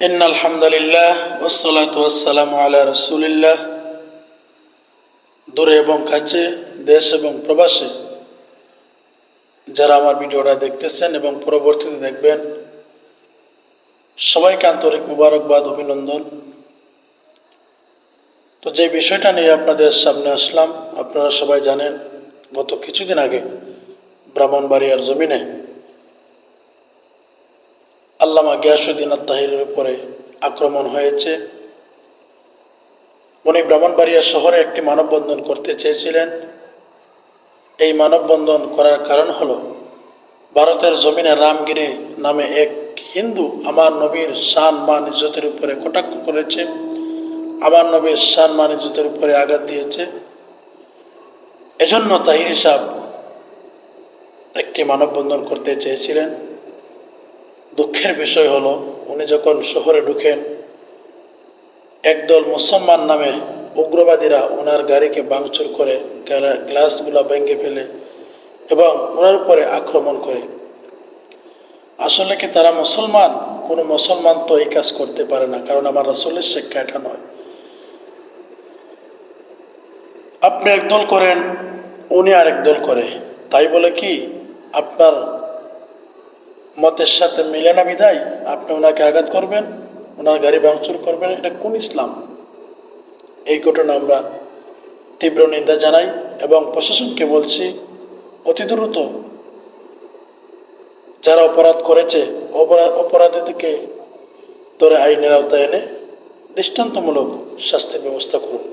إن الحمد لله والصلاة والسلام على رسول الله দূরে এবং কাছে দেশ এবং প্রবাসে যারা আমার ভিডিওটা দেখতেছেন এবং পরবর্তীতে দেখবেন সবাইকে আন্তরিক মুবারকবাদ অভিনন্দন তো যে বিষয়টা নিয়ে আপনাদের সামনে আসলাম আপনারা সবাই জানেন গত কিছুদিন আগে ব্রাহ্মণবাড়িয়ার জমিনে আল্লামা গিয়াসুদ্দিন আত্মাহিরের উপরে আক্রমণ হয়েছে। উনি ব্রাহ্মণবাড়িয়া শহরে একটি মানববন্ধন করতে চেয়েছিলেন। এই মানববন্ধন করার কারণ হল, ভারতের জমিনে রামগিরি নামে এক হিন্দু আমার নবীর শান মান ইজ্জতের উপরে কটাক্ষ করেছে, আমার নবীর শান মান ইজ্জতের উপরে আঘাত দিয়েছে। এজন্য তাহির সাহেব একটি মানববন্ধন করতে চেয়েছিলেন। দুঃখের বিষয় হলো, উনি যখন শহরে ঢুকেন, একদল মুসলমান নামে উগ্রবাদীরা ওনার গাড়িকে ভাঙচুর করে গ্লা- গ্লাসগুলো ভেঙে ফেলে এবং ওনার উপরে আক্রমণ করে। আসলে কি তারা মুসলমান? কোনো মুসলমান তো এই কাজ করতে পারে না, কারণ আমার রাসুলের শিক্ষা এটা নয়। আপনি একদল করেন, উনি আরেক দল করে। তাই বলে কি, আপনার মতের সাথে মিলে না বিধায় আপনি ওনাকে আঘাত করবেন, ওনার গাড়ি ভাঙচুর করবেন, এটা কোন ইসলাম? এই ঘটনা আমরা তীব্র নিন্দা জানাই এবং প্রশাসনকে বলছি, অতি দ্রুত যারা অপরাধ করেছে অপরাধ অপরাধীদেরকে ধরে আইনের আওতায় এনে দৃষ্টান্তমূলক শাস্তির ব্যবস্থা করুন।